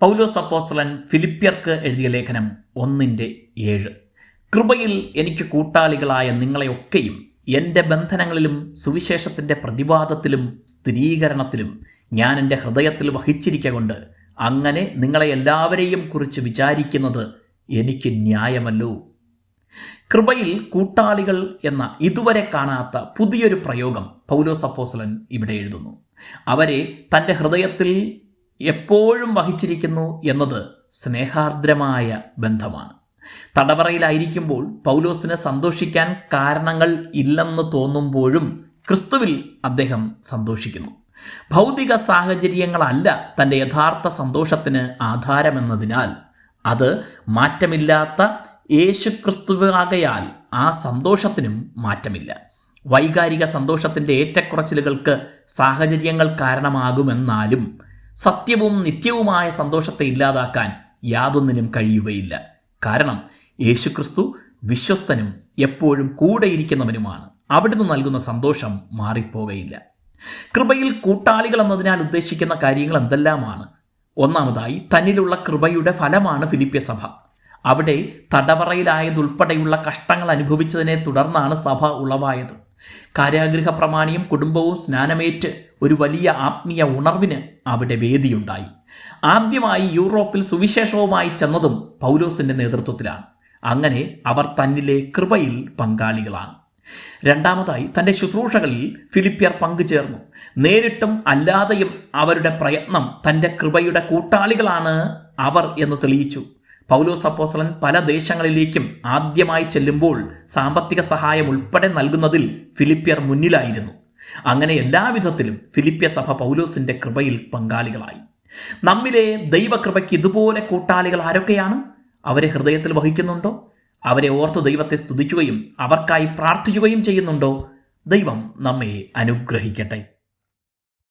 പൗലോസ് അപ്പോസ്തലൻ ഫിലിപ്പ്യർക്ക് എഴുതിയ ലേഖനം ഒന്നിന്റെ ഏഴ്. കൃപയിൽ എനിക്ക് കൂട്ടാളികളായ നിങ്ങളെയൊക്കെയും എന്റെ ബന്ധനങ്ങളിലും സുവിശേഷത്തിന്റെ പ്രതിവാദത്തിലും സ്ഥിരീകരണത്തിലും ഞാൻ എന്റെ ഹൃദയത്തിൽ വഹിച്ചിരിക്കൊണ്ട് അങ്ങനെ നിങ്ങളെ എല്ലാവരെയും കുറിച്ച് വിചാരിക്കുന്നത് എനിക്ക് ന്യായമല്ലോ. കൃപയിൽ കൂട്ടാളികൾ എന്ന ഇതുവരെ കാണാത്ത പുതിയൊരു പ്രയോഗം പൗലോസ് അപ്പോസ്തലൻ ഇവിടെ എഴുതുന്നു. അവരെ തന്റെ ഹൃദയത്തിൽ എപ്പോഴും വഹിച്ചിരിക്കുന്നു എന്നത് സ്നേഹാർദ്രമായ ബന്ധമാണ്. തടവറയിലായിരിക്കുമ്പോൾ പൗലോസിന് സന്തോഷിക്കാൻ കാരണങ്ങൾ ഇല്ലെന്ന് തോന്നുമ്പോഴും ക്രിസ്തുവിൽ അദ്ദേഹം സന്തോഷിക്കുന്നു. ഭൗതിക സാഹചര്യങ്ങളല്ല തന്റെ യഥാർത്ഥ സന്തോഷത്തിന് ആധാരമെന്നതിനാൽ അത് മാറ്റമില്ലാത്ത യേശുക്രിസ്തുവാകയാൽ ആ സന്തോഷത്തിനും മാറ്റമില്ല. വൈകാരിക സന്തോഷത്തിന്റെ ഏറ്റക്കുറച്ചിലുകൾക്ക് സാഹചര്യങ്ങൾ കാരണമാകുമെന്നാലും സത്യവും നിത്യവുമായ സന്തോഷത്തെ ഇല്ലാതാക്കാൻ യാതൊന്നിനും കഴിയുകയില്ല. കാരണം യേശുക്രിസ്തു വിശ്വസ്തനും എപ്പോഴും കൂടെയിരിക്കുന്നവനുമാണ്. അവിടുന്ന് നൽകുന്ന സന്തോഷം മാറിപ്പോകയില്ല. കൃപയിൽ കൂട്ടാളികൾ എന്നതിനാൽ ഉദ്ദേശിക്കുന്ന കാര്യങ്ങൾ എന്തെല്ലാമാണ്? ഒന്നാമതായി തന്നിലുള്ള കൃപയുടെ ഫലമാണ് ഫിലിപ്പ്യ സഭ. അവിടെ തടവറയിലായതുൾപ്പെടെയുള്ള കഷ്ടങ്ങൾ അനുഭവിച്ചതിനെ തുടർന്നാണ് സഭ ഉളവായത്. കാരാഗൃഹ പ്രമാണിയും കുടുംബവും സ്നാനമേറ്റ് ഒരു വലിയ ആത്മീയ ഉണർവിന് അവിടെ വേദിയുണ്ടായി. ആദ്യമായി യൂറോപ്പിൽ സുവിശേഷവുമായി ചെന്നതും പൗലോസിന്റെ നേതൃത്വത്തിലാണ്. അങ്ങനെ അവർ തന്നിലെ കൃപയിൽ പങ്കാളികളാണ്. രണ്ടാമതായി തന്റെ ശുശ്രൂഷകളിൽ ഫിലിപ്പിയർ പങ്കുചേർന്നു. നേരിട്ടും അല്ലാതെയും അവരുടെ പ്രയത്നം തന്റെ കൃപയുടെ കൂട്ടാളികളാണ് അവർ എന്ന് തെളിയിച്ചു. പൗലോസ് അപ്പോസലൻ പല ദേശങ്ങളിലേക്കും ആദ്യമായി ചെല്ലുമ്പോൾ സാമ്പത്തിക സഹായം ഉൾപ്പെടെ നൽകുന്നതിൽ ഫിലിപ്പിയർ മുന്നിലായിരുന്നു. അങ്ങനെ എല്ലാവിധത്തിലും ഫിലിപ്പിയ സഭ പൗലോസിന്റെ കൃപയിൽ പങ്കാളികളായി. നമ്മിലെ ദൈവകൃപയ്ക്ക് ഇതുപോലെ കൂട്ടാളികൾ ആരൊക്കെയാണ്? അവരെ ഹൃദയത്തിൽ വഹിക്കുന്നുണ്ടോ? അവരെ ഓർത്ത് ദൈവത്തെ സ്തുതിക്കുകയും അവർക്കായി പ്രാർത്ഥിക്കുകയും ചെയ്യുന്നുണ്ടോ? ദൈവം നമ്മെ അനുഗ്രഹിക്കട്ടെ.